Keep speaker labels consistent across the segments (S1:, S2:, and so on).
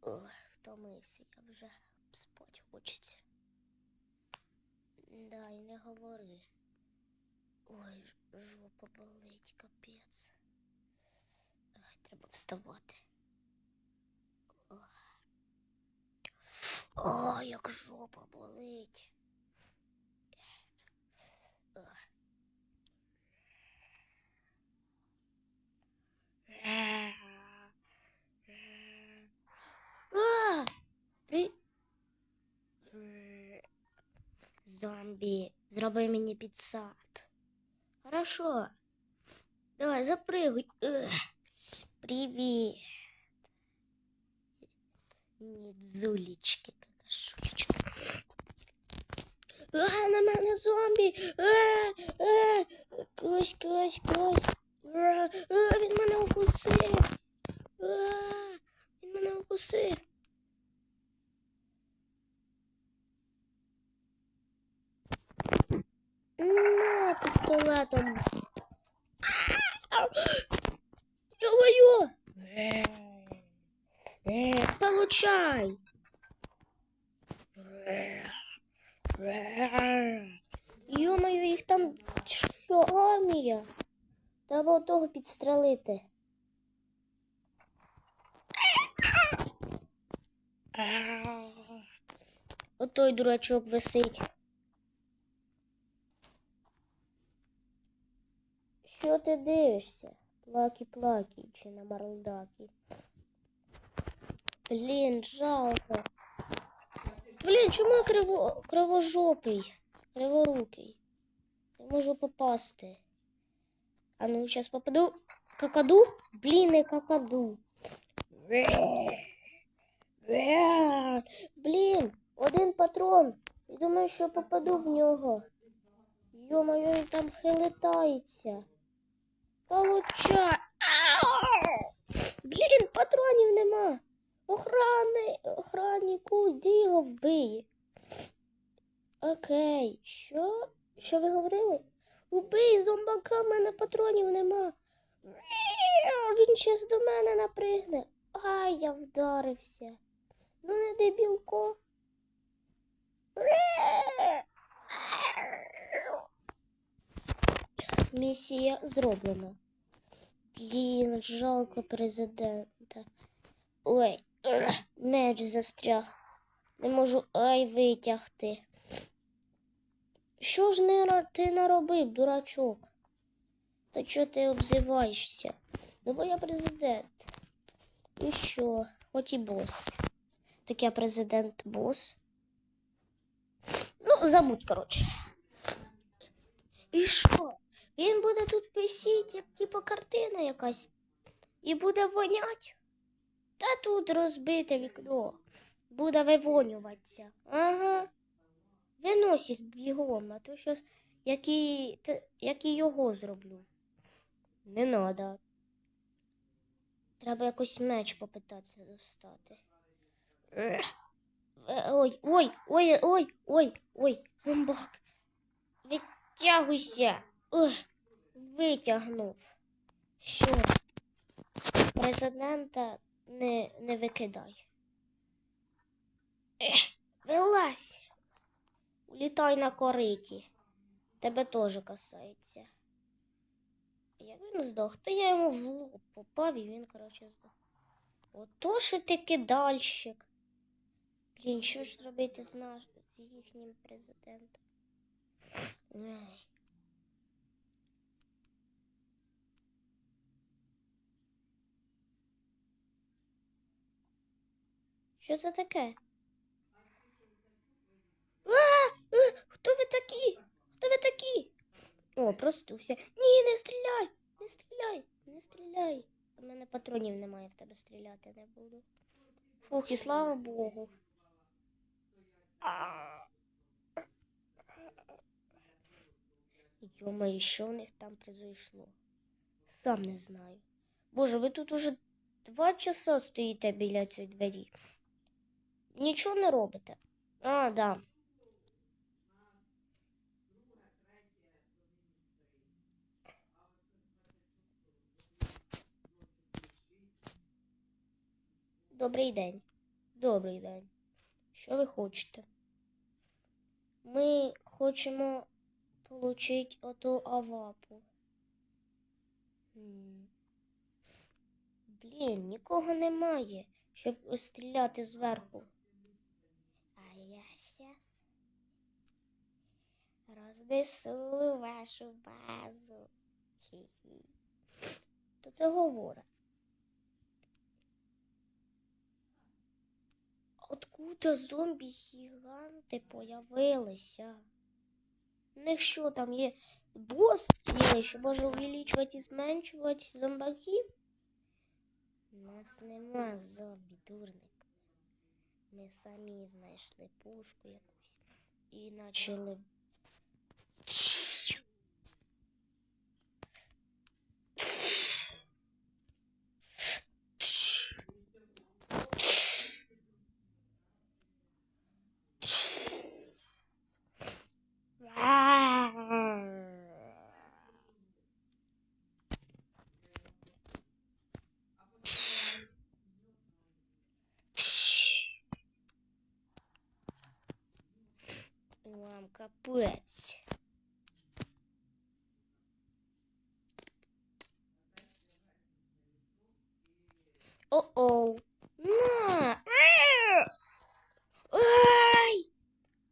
S1: Ох, втомився, я вже спать хочеться. Да, і не говори. Ой, жопа болить, капець. Ай, треба вставати. Ох. О, як жопа болить. Ох. зроби мені підсад. Хорошо. Давай, запрыгуй. Ех. Привіт. Нідзулечки, какашулечка. А, на мене зомбі. А, а, кось, кось, кось. А, а, він мене укусив. А, він мене укусив. пістолетом. Ё-моё! Получай! Ё-моё, їх там що, армія? Треба отого підстрелити. Отой дурачок висить. Що ти дивишся? Плакі-плакі чи на марлдакі? Блін, жалко. Блін, чому я криво... кривожопий? Криворукий. Не можу попасти. А ну, зараз попаду. Какаду? Блін, не какаду. Блін, один патрон. І думаю, що попаду в нього. Йо-моє, він там хилитається. Получай. Блін, патронів нема. Охрани, охраннику, де його вбиє? Окей, що? Що ви говорили? Убий зомбака, в мене патронів нема. Він щас до мене напригне. Ай, я вдарився. Ну не дебілко. Місія зроблена. Блін, жалко президента. Ой, меч застряг. Не можу ай витягти. Що ж не ти наробив, дурачок? Та чого ти обзиваєшся? Ну бо я президент. І що? Хоч і бос. Так я президент бос. Ну, забудь, коротше. І що? Він буде тут висіти, як типу картина якась, і буде вонять. Та тут розбите вікно. Буде вивонюватися. Ага. Винось їх бігом, а то щось, які, те- які його зроблю. Не надо. Треба якось меч попитатися достати. Е, Ой, ой, ой, ой, ой, ой, зомбак. Витягуйся. Ой, витягнув. Що? Президента не, не викидай. Ех, вилазь. Улітай на кориті. Тебе теж касається. Як він здох, то я йому в лоб попав і він, коротше, здох. Ото ж і ти кидальщик. Блін, що ж зробити з, наш... з їхнім президентом? Що це таке? А, а, хто ви такі? Хто ви такі? О, простувся. Ні, не стріляй! Не стріляй, не стріляй. У мене патронів немає, в тебе стріляти не буду. Фух, і слава Богу. Йома, що в них там произошло? Сам не знаю. Боже, ви тут уже два часа стоїте біля цієї двері. Нічого не робите. А, да. Добрий день. Добрий день. Що ви хочете? Ми хочемо отримати оту авапу. Блін, нікого немає, щоб стріляти зверху. А я щас рознесу вашу базу. Хі-хі. То це говорить. Откуда зомбі-гіганти появилися? В них що там є бос цілий, що може увеличувати і зменшувати зомбаків? У нас нема зомбі, дурник. Ми самі знайшли пушку якусь і почали. Вам капець. О-оу. На! Ай!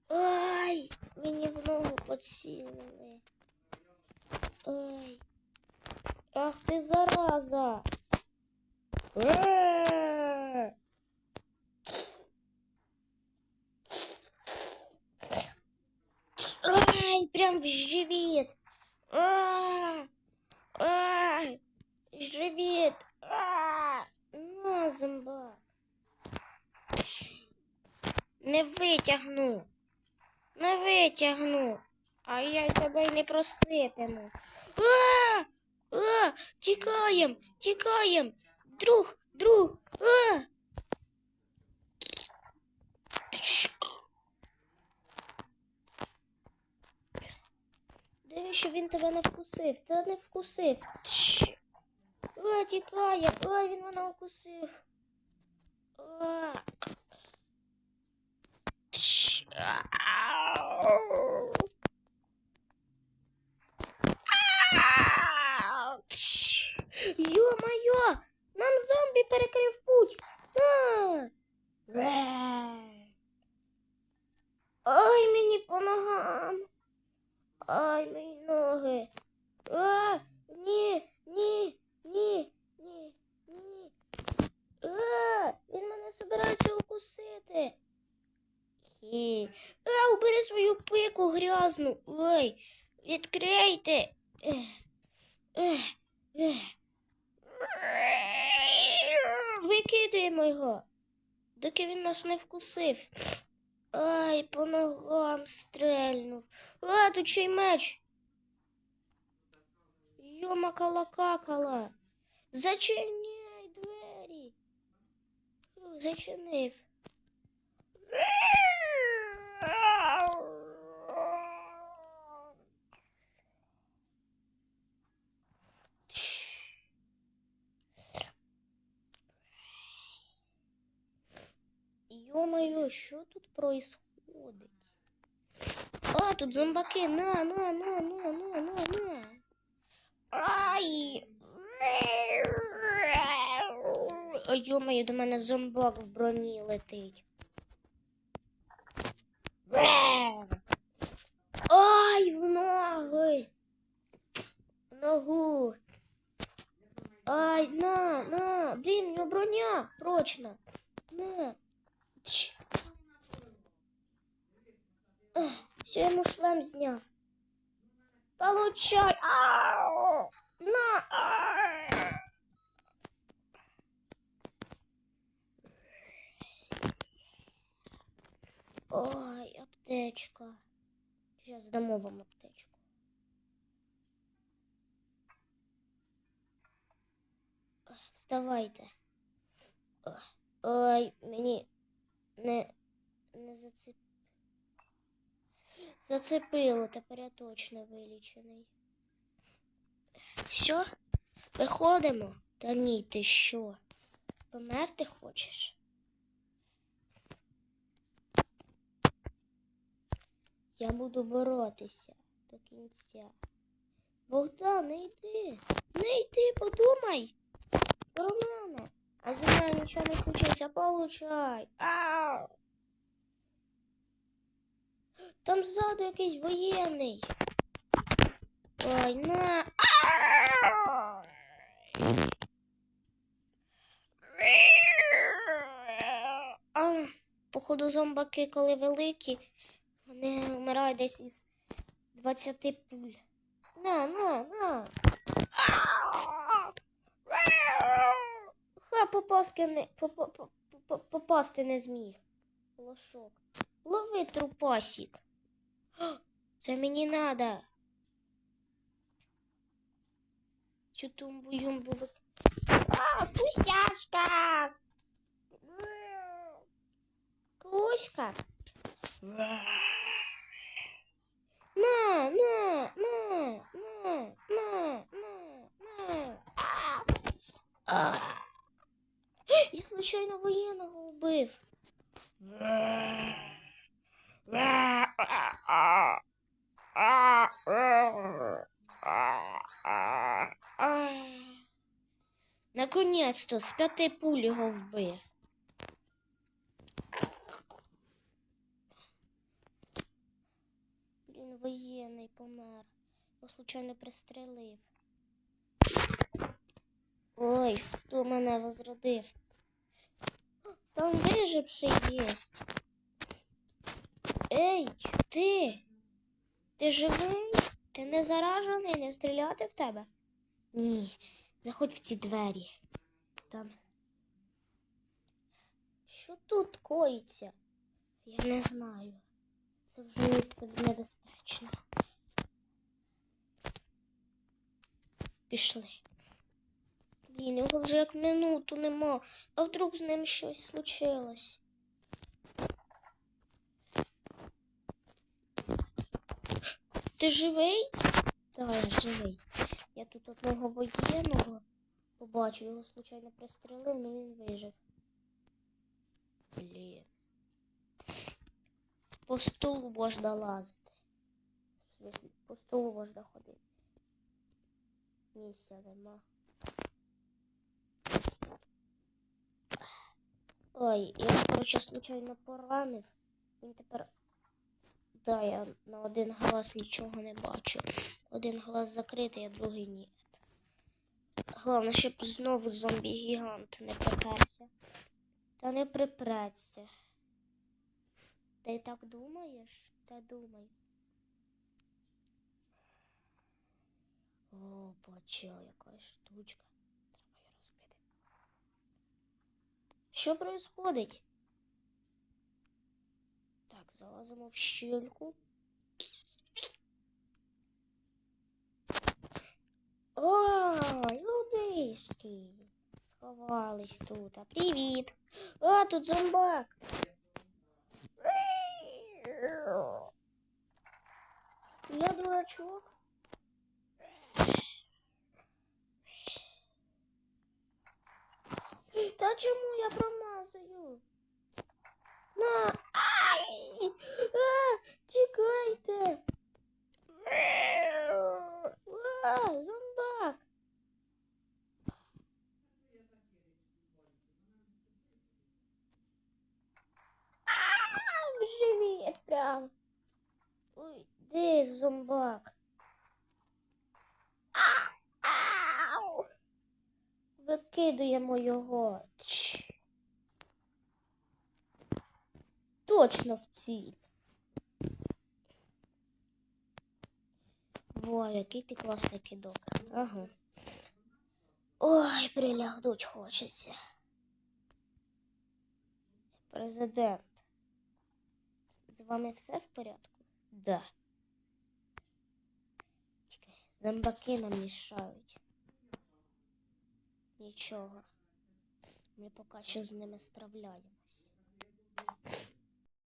S1: Ай! Мені в ногу поцілили. Ай! Ах ти зараза! Е! Ай, прям в живіт. А, ай, живіт. А, зомба. Не витягну. Не витягну. А я тебе не проситиму. А, а, тікаєм, тікаєм. Друг, друг. А. Диви, що він тебе не вкусив. Та не вкусив. Тікає. Ой, він мене. Ау. Йо-моє! Нам зомбі перекрив путь. Ой, мені по ногам. Ай, мої ноги. А, ні, ні, ні, ні, ні. А, він мене збирається укусити. Хі. А, убери свою пику грязну. Ой, відкрийте. Викидаємо його, доки він нас не вкусив. Ай, по ногам стрельнув. А, тут ще й меч. Йома какала. Зачиняй двері. Зачинив. Ё-моё, що тут происходить? А, тут зомбаки. На, на, на, на, на, на, на. Ай! Ой, ё-моё, до мене зомбак в броні летить. Ай, в ноги! В ногу. Ай, на, на, блін, у нього броня прочна. На. Все, ему шлем зняв. Получай. Ау! На. Ой, аптечка. Сейчас дамо вам аптечку. Вставайте. Ой, мені не не зацеп... зацепило, тепер я точно вилічений. Все, виходимо. Та ні, ти що? Померти хочеш? Я буду боротися до кінця. Богдан, не йди, не йди, подумай. Про мене. А зима нічого не хочеться, получай. А! Ззаду якийсь воєнний. Ой, на. А, походу, зомбаки, коли великі, вони вмирають десь із 20 пуль. На, на, на. Ха, попаски не, попа- по- по- попасти не зміг. Лошок. Лови трупасік. Це мені надо. Цю тумбу-юмбу вик... А, вкусняшка! Кузька. На, на, на, на, на, на, на. А! А! Я случайно воєнного убив. Наконец-то з п'яти пуль його вбив. Блін, воєнний помер. Його случайно пристрелив. Ой, хто мене возродив? Там виживший єсть. Ей, ти! Ти живий? Ти не заражений, не стріляти в тебе? Ні, заходь в ці двері. Там. Що тут коїться? Я не знаю. Це вже місце небезпечно. Пішли. Блін, його вже як минуту нема. А вдруг з ним щось случилось? Ти живий? Так, я живий. Я тут одного воєнного побачив, його случайно пристрелив, але він вижив. Блін. По столу можна лазити. В смысле, по столу можна ходити. Місця нема. Ой, я, короче, случайно поранив. Він тепер. Да, я на один глаз нічого не бачу. Один глаз закритий, а другий ні. Головне, щоб знову зомбі-гігант не приперся. Та не припреться. Ти так думаєш? Та думай. О, бачу, якась штучка. Треба її розбити. Що происходить? Так, залазимо в щільку. Людишки. Сховались тут. А привіт. А, тут зомбак. Я дурачок. Та чому я промазую? На. Ай! А, тікайте. А, зомбак. Викидуємо його. Точно в ціль. Во, який ти класний кидок. Ага. Ой, прилягнуть хочеться. Президент. З вами все в порядку? Да. Чекай, зомбаки нам мішають. Нічого. Ми поки що з ними справляємось.